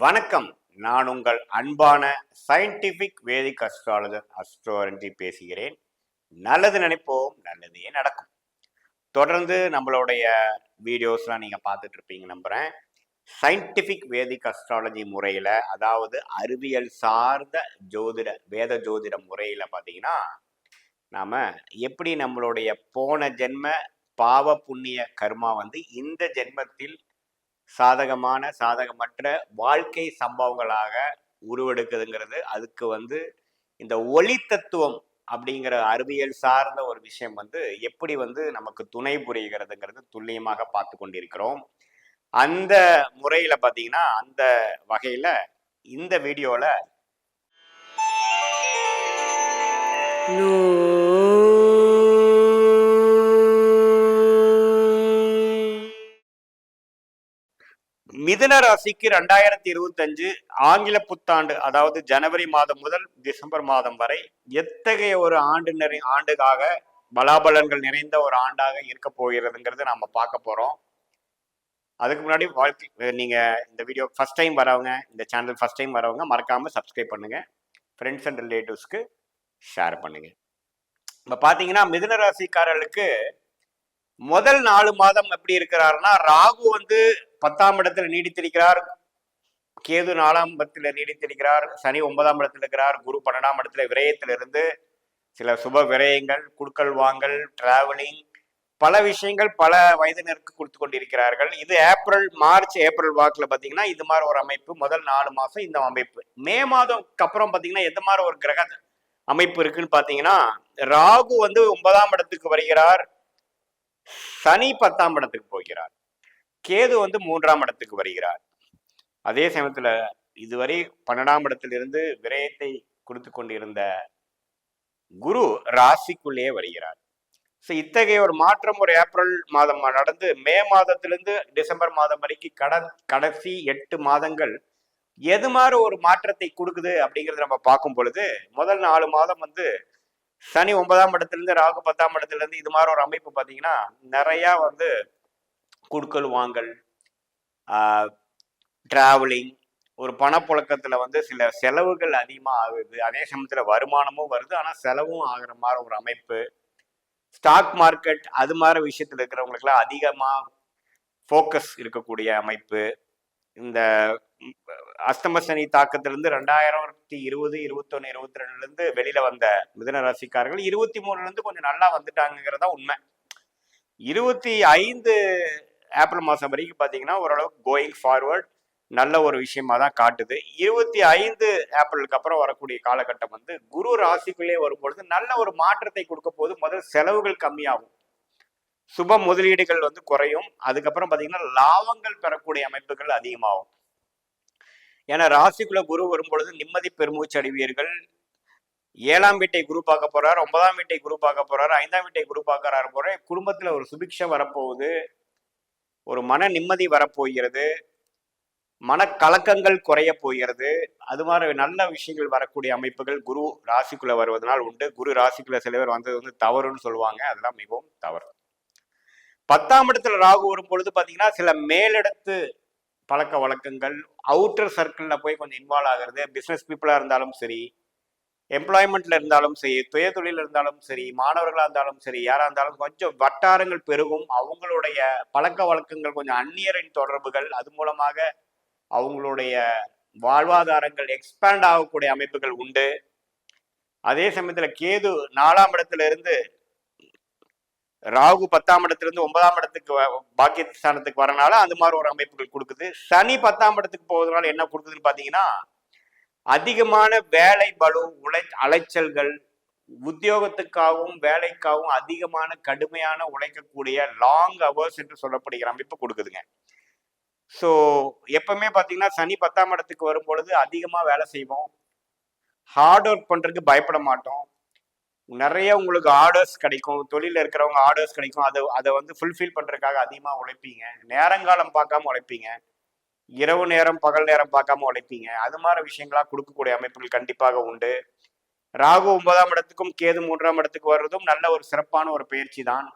வணக்கம். நான் உங்கள் அன்பான சயின்டிபிக் வேதிக் அஸ்ட்ராலஜர் அஸ்ட்ரோரண்டி பேசுகிறேன். நல்லது நினைப்போம் நல்லதே நடக்கும். தொடர்ந்து நம்மளுடைய வீடியோஸ்லாம் நீங்கள் பார்த்துட்டு இருப்பீங்க நம்புகிறேன் சயின்டிஃபிக் வேதிக் அஸ்ட்ராலஜி முறையில் அதாவது அறிவியல் சார்ந்த ஜோதிட வேத ஜோதிட முறையில் பார்த்தீங்கன்னா நாம் எப்படி நம்மளுடைய போன ஜென்ம பாவ புண்ணிய கர்மா வந்து இந்த ஜென்மத்தில் சாதகமான சாதகமற்ற வாழ்க்கை சம்பவங்களாக உருவெடுக்குதுங்கிறது அதுக்கு வந்து இந்த ஒளி தத்துவம் அப்படிங்கிற அறிவியல் சார்ந்த ஒரு விஷயம் வந்து எப்படி வந்து நமக்கு துணை புரிகிறதுங்கிறது துல்லியமாக பார்த்து கொண்டிருக்கிறோம். அந்த முறையில் பார்த்தீங்கன்னா அந்த வகையில் இந்த வீடியோவில் மிதுன ராசிக்கு ரெண்டாயிரத்தி இருபத்தஞ்சு ஆங்கில புத்தாண்டு அதாவது ஜனவரி மாதம் முதல் டிசம்பர் மாதம் வரை எத்தகைய ஒரு ஆண்டு நிறை ஆண்டுக்காக பலாபலன்கள் நிறைந்த ஒரு ஆண்டாக இருக்க போகிறதுங்கிறது நாம பார்க்க போறோம். அதுக்கு முன்னாடி வாழ்க்கை நீங்க இந்த வீடியோ ஃபர்ஸ்ட் டைம் வரவங்க இந்த சேனல் ஃபர்ஸ்ட் டைம் வரவங்க மறக்காம சப்ஸ்கிரைப் பண்ணுங்க. ஃப்ரெண்ட்ஸ் அண்ட் ரிலேட்டிவ்ஸ்க்கு ஷேர் பண்ணுங்க. இப்போ பார்த்தீங்கன்னா மிதுன ராசிக்காரர்களுக்கு முதல் நாலு மாதம் எப்படி இருக்கிறாருன்னா ராகு வந்து பத்தாம் இடத்துல நீடித்திருக்கிறார். கேது நாலாம் இடத்துல நீடித்திருக்கிறார். சனி ஒன்பதாம் இடத்துல இருக்கிறார். குரு பன்னெண்டாம் இடத்துல விரயத்திலிருந்து சில சுப விரயங்கள் குடுக்கல் வாங்கல் டிராவலிங் பல விஷயங்கள் பல வயதினருக்கு கொடுத்து கொண்டிருக்கிறார்கள். இது ஏப்ரல் மார்ச் ஏப்ரல் வாக்கில் பார்த்தீங்கன்னா இது மாதிரி ஒரு அமைப்பு. முதல் நாலு மாதம் இந்த அமைப்பு. மே மாதம்க்கு அப்புறம் பார்த்தீங்கன்னா எந்த மாதிரி ஒரு கிரக அமைப்பு இருக்குன்னு பார்த்தீங்கன்னா ராகு வந்து ஒன்பதாம் இடத்துக்கு வருகிறார். சனி பத்தாம் இடத்துக்கு போகிறார். கேது வந்து மூன்றாம் இடத்துக்கு வருகிறார். அதே சமயத்துல இதுவரை பன்னெண்டாம் இடத்திலிருந்து விரயத்தை கொடுத்து கொண்டிருந்த குரு ராசிக்குள்ளேயே வருகிறார். ஸோ இத்தகைய ஒரு மாற்றம் ஒரு ஏப்ரல் மாதம் நடந்து மே மாதத்திலிருந்து டிசம்பர் மாதம் வரைக்கும் கட கடைசி எட்டு மாதங்கள் எது மாதிரி ஒரு மாற்றத்தை கொடுக்குது அப்படிங்கிறத நம்ம பார்க்கும் பொழுது முதல் நாலு மாதம் வந்து சனி ஒன்பதாம் இடத்துலேருந்து ராகு பத்தாம் இடத்துலேருந்து இது மாதிரி ஒரு அமைப்பு பார்த்தீங்கன்னா நிறையா வந்து குடுக்கல் வாங்கல் ட்ராவலிங் ஒரு பணப்புழக்கத்தில் வந்து சில செலவுகள் அதிகமாக ஆகுது. அதே சமயத்தில் வருமானமும் வருது. ஆனால் செலவும் ஆகிற மாதிரி ஒரு அமைப்பு. ஸ்டாக் மார்க்கெட் அது மாதிரி விஷயத்தில் இருக்கிறவங்களுக்குலாம் அதிகமாக ஃபோக்கஸ் இருக்கக்கூடிய அமைப்பு. இந்த அஸ்தம சனி தாக்கத்திலிருந்து ரெண்டாயிரத்தி இருபது இருபத்தொன்னு இருபத்தி ரெண்டுலேருந்து வெளியில வந்த மிதன ராசிக்காரர்கள் இருபத்தி மூணுலேருந்து கொஞ்சம் நல்லா வந்துட்டாங்கிறதா உண்மை. இருபத்தி ஐந்து ஏப்ரல் மாதம் வரைக்கும் பார்த்தீங்கன்னா ஓரளவுக்கு கோயிங் ஃபார்வர்ட் நல்ல ஒரு விஷயமா தான் காட்டுது. இருபத்தி ஐந்து ஏப்ரலுக்கு அப்புறம் வரக்கூடிய காலகட்டம் வந்து குரு ராசிக்குள்ளே வரும்பொழுது நல்ல ஒரு மாற்றத்தை கொடுக்க போது முதல் செலவுகள் கம்மியாகும். சுப முதலீடுகள் வந்து குறையும். அதுக்கப்புறம் பார்த்தீங்கன்னா லாபங்கள் பெறக்கூடிய அமைப்புகள் அதிகமாகும். ஏன்னா ராசிக்குள்ள குரு வரும்பொழுது நிம்மதி பெருமூச்சு அடைவீர்கள். ஏழாம் வீட்டை குரு பார்க்க போறார் ஒன்பதாம் வீட்டை குரு பார்க்க போறாரு ஐந்தாம் வீட்டை குரு பார்க்கறாரு போற குடும்பத்துல ஒரு சுபிக்ஷம் வரப்போகுது. ஒரு மன நிம்மதி வரப்போகிறது. மனக்கலக்கங்கள் குறைய போகிறது. அது மாதிரி நல்ல விஷயங்கள் வரக்கூடிய அமைப்புகள் குரு ராசிக்குள்ள வருவதனால் உண்டு. குரு ராசிக்குள்ள சில பேர் வந்தது வந்து தவறுன்னு சொல்லுவாங்க. அதெல்லாம் மிகவும் தவறு. பத்தாம் இடத்துல ராகு வரும் பொழுது பார்த்தீங்கன்னா சில மேலிடத்து பழக்க வழக்கங்கள் அவுட்டர் சர்க்கிளில் போய் கொஞ்சம் இன்வால்வ் ஆகிறது பிஸ்னஸ் பீப்புளாக இருந்தாலும் சரி எம்ப்ளாய்மெண்ட்டில் இருந்தாலும் சரி துய தொழில் இருந்தாலும் சரி மாணவர்களாக இருந்தாலும் சரி யாராக இருந்தாலும் கொஞ்சம் வட்டாரங்கள் பெருகும். அவங்களுடைய பழக்க வழக்கங்கள் கொஞ்சம் அந்நியரின் தொடர்புகள் அது மூலமாக அவங்களுடைய வாழ்வாதாரங்கள் எக்ஸ்பேண்ட் ஆகக்கூடிய அமைப்புகள் உண்டு. அதே சமயத்தில் கேது நாலாம் இடத்துல இருந்து ராகு பத்தாம் இடத்திலிருந்து ஒன்பதாம் இடத்துக்கு பாக்கியஸ்தானத்துக்கு வரனால அந்த மாதிரி ஒரு அமைப்புகள் கொடுக்குது. சனி பத்தாம் இடத்துக்கு போவதனால என்ன கொடுக்குதுன்னு பார்த்தீங்கன்னா அதிகமான வேலை பலு உழை அலைச்சல்கள் உத்தியோகத்துக்காகவும் வேலைக்காகவும் அதிகமான கடுமையான உழைக்கக்கூடிய லாங் அவர்ஸ் என்று சொல்லப்படுகிற அமைப்பு கொடுக்குதுங்க. ஸோ எப்பவுமே பார்த்தீங்கன்னா சனி பத்தாம் இடத்துக்கு வரும்பொழுது அதிகமாக வேலை செய்வோம். ஹார்ட் ஒர்க் பண்ணுறதுக்கு பயப்பட மாட்டோம். நிறைய உங்களுக்கு ஆர்டர்ஸ் கிடைக்கும். தொழிலில் இருக்கிறவங்க ஆர்டர்ஸ் கிடைக்கும். அதை அதை வந்து ஃபுல்ஃபில் பண்ணுறதுக்காக அதிகமாக உழைப்பீங்க. நேரங்காலம் பார்க்காம உழைப்பீங்க. இரவு நேரம் பகல் நேரம் பார்க்காம உழைப்பீங்க. அது மாதிரி விஷயங்களா கொடுக்கக்கூடிய அமைப்புகள் கண்டிப்பாக உண்டு. ராகு ஒன்பதாம் இடத்துக்கும் கேது மூன்றாம் இடத்துக்கு வர்றதும் நல்ல ஒரு சிறப்பான ஒரு பயிற்சி தான்.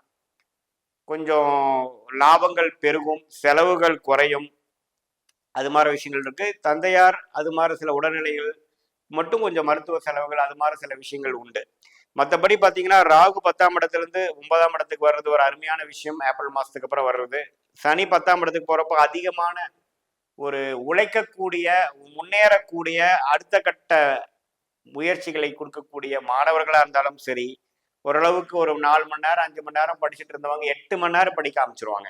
கொஞ்சம் லாபங்கள் பெருகும் செலவுகள் குறையும். அது மாதிரி விஷயங்கள் இருக்கு. தந்தையார் அது மாதிரி சில உடல்நிலைகள் மட்டும் கொஞ்சம் மருத்துவ செலவுகள் அது மாதிரி சில விஷயங்கள் உண்டு. மற்றபடி பார்த்தீங்கன்னா ராகு பத்தாம் இடத்துலேருந்து ஒன்பதாம் இடத்துக்கு வர்றது ஒரு அருமையான விஷயம். ஏப்ரல் மாதத்துக்கு அப்புறம் வர்றது. சனி பத்தாம் இடத்துக்கு போகிறப்போ அதிகமான ஒரு உழைக்கக்கூடிய முன்னேறக்கூடிய அடுத்த கட்ட முயற்சிகளை கொடுக்கக்கூடிய மாணவர்களாக இருந்தாலும் சரி ஓரளவுக்கு ஒரு நாலு மணி நேரம் அஞ்சு மணி நேரம் படிச்சுட்டு இருந்தவங்க எட்டு மணி நேரம் படிக்க ஆரம்பிச்சிருவாங்க.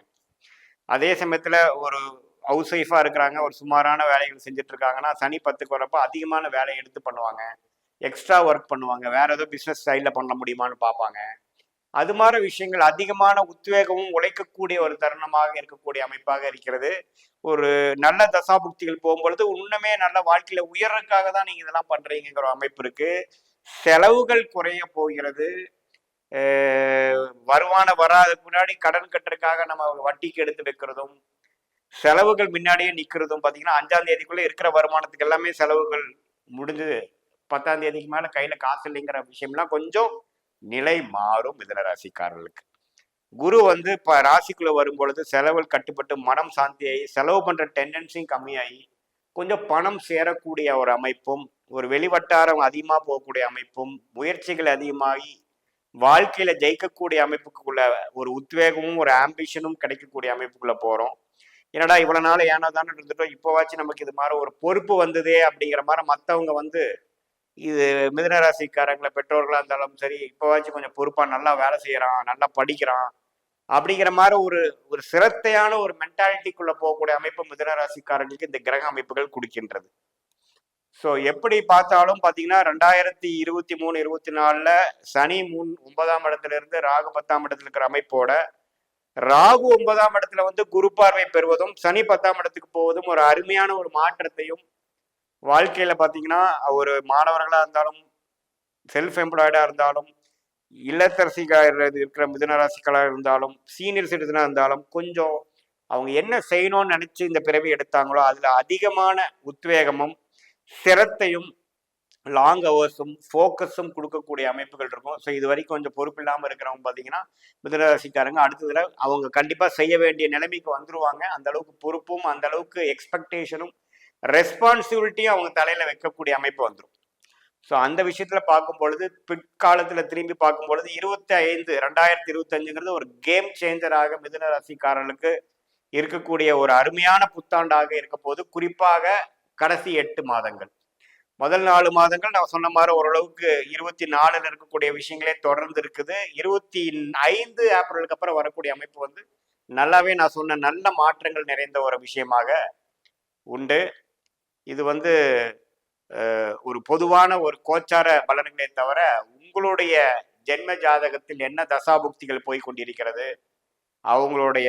அதே சமயத்தில் ஒரு ஹவுஸ் ஒய்ஃபாக இருக்கிறாங்க ஒரு சுமாரான வேலைகள் செஞ்சுட்டு இருக்காங்கன்னா சனி பத்துக்கு வரப்போ அதிகமான வேலையை எடுத்து பண்ணுவாங்க. எக்ஸ்ட்ரா ஒர்க் பண்ணுவாங்க. வேற ஏதோ பிஸ்னஸ் ஸ்டைலில் பண்ண முடியுமான்னு பார்ப்பாங்க. அது மாதிரி விஷயங்கள் அதிகமான உத்வேகமும் உழைக்கக்கூடிய ஒரு தருணமாக இருக்கக்கூடிய அமைப்பாக இருக்கிறது. ஒரு நல்ல தசாபுக்திகள் போகும்பொழுது இன்னுமே நல்ல வாழ்க்கையில உயர்றதுக்காக தான் நீங்க இதெல்லாம் பண்றீங்கிற ஒரு அமைப்பு இருக்கு. செலவுகள் குறைய போகிறது. வருமான வராதுக்கு முன்னாடி கடன் கட்டுறதுக்காக நம்ம வட்டிக்கு எடுத்து வைக்கிறதும் செலவுகள் முன்னாடியே நிற்கிறதும் பார்த்தீங்கன்னா அஞ்சாம் தேதிக்குள்ள இருக்கிற வருமானத்துக்கு எல்லாமே செலவுகள் முடிஞ்சுது. பத்தாம் தேதிக்கு மேலே கையில காசு இல்லைங்கிற விஷயம்லாம் கொஞ்சம் நிலை மாறும் மிதன ராசிக்காரர்களுக்கு. குரு வந்து இப்போ ராசிக்குள்ள வரும்பொழுது செலவுகள் கட்டுப்பட்டு மனம் சாந்தியாகி செலவு பண்ற டெண்டன்சியும் கம்மியாகி கொஞ்சம் பணம் சேரக்கூடிய ஒரு அமைப்பும் ஒரு வெளிவட்டாரம் அதிகமாக போகக்கூடிய அமைப்பும் முயற்சிகள் அதிகமாகி வாழ்க்கையில ஜெயிக்கக்கூடிய அமைப்புக்குள்ள ஒரு உத்வேகமும் ஒரு ஆம்பிஷனும் கிடைக்கக்கூடிய அமைப்புக்குள்ள போறோம். என்னடா இவ்வளவு நாள் ஏனோ தானே இருந்துட்டோம் இப்போவாச்சும் நமக்கு இது மாதிரி ஒரு பொறுப்பு வந்ததே அப்படிங்கிற மாதிரி மற்றவங்க வந்து இது மிதனராசிக்காரங்களை பெற்றோர்களாக இருந்தாலும் சரி இப்போவாச்சும் கொஞ்சம் பொறுப்பாக நல்லா வேலை செய்கிறான் நல்லா படிக்கிறான் அப்படிங்கிற மாதிரி ஒரு ஒரு சிரத்தையான ஒரு மென்டாலிட்டிக்குள்ளே போகக்கூடிய அமைப்பு மிதனராசிக்காரர்களுக்கு இந்த கிரக அமைப்புகள் கொடுக்கின்றது. ஸோ எப்படி பார்த்தாலும் பார்த்தீங்கன்னா ரெண்டாயிரத்தி இருபத்தி மூணு இருபத்தி நாலில் சனி மூணு ஒன்பதாம் இடத்துல இருந்து ராகு பத்தாம் இடத்துல இருக்கிற அமைப்போட ராகு ஒன்பதாம் இடத்துல வந்து குரு பார்வை பெறுவதும் சனி பத்தாம் இடத்துக்கு போவதும் ஒரு அருமையான ஒரு மாற்றத்தையும் வாழ்க்கையில பாத்தீங்கன்னா ஒரு மாணவர்களா இருந்தாலும் செல்ஃப் எம்ப்ளாய்டா இருந்தாலும் இல்லத்தரசிகளாக இருக்கிற மிதனராசிக்களாக இருந்தாலும் சீனியர் சிட்டிசனாக இருந்தாலும் கொஞ்சம் அவங்க என்ன செய்யணும்னு நினச்சி இந்த பிறவி எடுத்தாங்களோ அதில் அதிகமான உத்வேகமும் சிரத்தையும் லாங் ஹவர்ஸும் ஃபோக்கஸும் கொடுக்கக்கூடிய அமைப்புகள் இருக்கும். ஸோ இது வரைக்கும் கொஞ்சம் பொறுப்பு இல்லாமல் இருக்கிறவங்க பார்த்தீங்கன்னா மிதனராசிக்காரங்க அடுத்ததில் அவங்க கண்டிப்பாக செய்ய வேண்டிய நிலைமைக்கு வந்துருவாங்க. அந்த அளவுக்கு பொறுப்பும் அந்த அளவுக்கு எக்ஸ்பெக்டேஷனும் ரெஸ்பான்சிபிலிட்டியும் அவங்க தலையில வைக்கக்கூடிய அமைப்பு வந்துடும் ஸோ அந்த விஷயத்துல பார்க்கும் பொழுது பிற்காலத்துல திரும்பி பார்க்கும் பொழுது இருபத்தி ஐந்து ரெண்டாயிரத்தி இருபத்தி அஞ்சுங்கிறது ஒரு கேம் சேஞ்சராக மிதுன ராசிக்காரர்களுக்கு இருக்கக்கூடிய ஒரு அருமையான புத்தாண்டாக இருக்க போது குறிப்பாக கடைசி எட்டு மாதங்கள். முதல் நாலு மாதங்கள் நான் சொன்ன மாதிரி ஓரளவுக்கு இருபத்தி நாலுல இருக்கக்கூடிய விஷயங்களே தொடர்ந்து இருக்குது. இருபத்தி ஐந்து ஏப்ரலுக்கு அப்புறம் வரக்கூடிய அமைப்பு வந்து நல்லாவே நான் சொன்ன நல்ல மாற்றங்கள் நிறைந்த ஒரு விஷயமாக உண்டு. இது வந்து ஒரு பொதுவான ஒரு கோச்சார பலன்களே தவிர உங்களுடைய ஜென்ம ஜாதகத்தில் என்ன தசாபுக்திகள் போய் கொண்டிருக்கிறது? அவங்களுடைய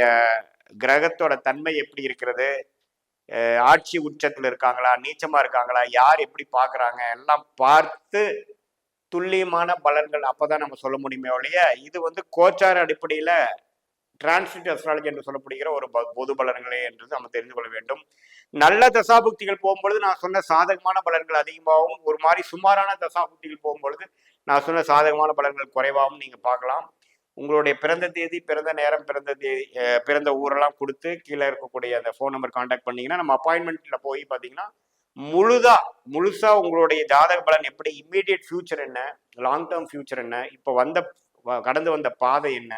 கிரகத்தோட தன்மை எப்படி இருக்கிறது? ஆட்சி உச்சத்தில் இருக்காங்களா? நீச்சமாக இருக்காங்களா? யார் எப்படி பார்க்குறாங்க எல்லாம் பார்த்து துல்லியமான பலன்கள் அப்போ தான் நம்ம சொல்ல முடியுமே ஒழிய இது வந்து கோச்சார அடிப்படையில் டிரான்ஸ்லிட் அஸ்ட்ராலஜி என்று சொல்லப்படுகிற ஒரு பொது பலன்களே என்று நம்ம தெரிந்து கொள்ள வேண்டும். நல்ல தசாபுக்திகள் போகும்பொழுது நான் சொன்ன சாதகமான பலன்கள் அதிகமாகவும் ஒரு மாதிரி சுமாரான தசாபுக்திகள் போகும்பொழுது நான் சொன்ன சாதகமான பலன்கள் குறைவாகவும் நீங்கள் பார்க்கலாம். உங்களுடைய பிறந்த தேதி பிறந்த நேரம் பிறந்த தேதி பிறந்த ஊரெல்லாம் கொடுத்து கீழே இருக்கக்கூடிய அந்த ஃபோன் நம்பர் காண்டாக்ட் பண்ணீங்கன்னா நம்ம அப்பாயின்மெண்ட்ல போய் பார்த்தீங்கன்னா முழுதா முழுசா உங்களுடைய ஜாதக பலன் எப்படி இம்மீடியட் ஃபியூச்சர் என்ன லாங் டேர்ம் ஃபியூச்சர் என்ன இப்போ வந்த கடந்து வந்த பாதை என்ன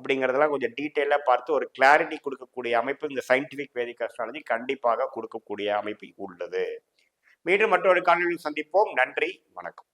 அப்படிங்கிறதெல்லாம் கொஞ்சம் டீட்டெயிலாக பார்த்து ஒரு கிளாரிட்டி கொடுக்கக்கூடிய அமைப்பு இந்த சயின்டிஃபிக் வேதிக் அஸ்ட்ராலஜி கண்டிப்பாக கொடுக்கக்கூடிய அமைப்பு உள்ளது. மீண்டும் மற்றொரு காணொலியில் சந்திப்போம். நன்றி. வணக்கம்.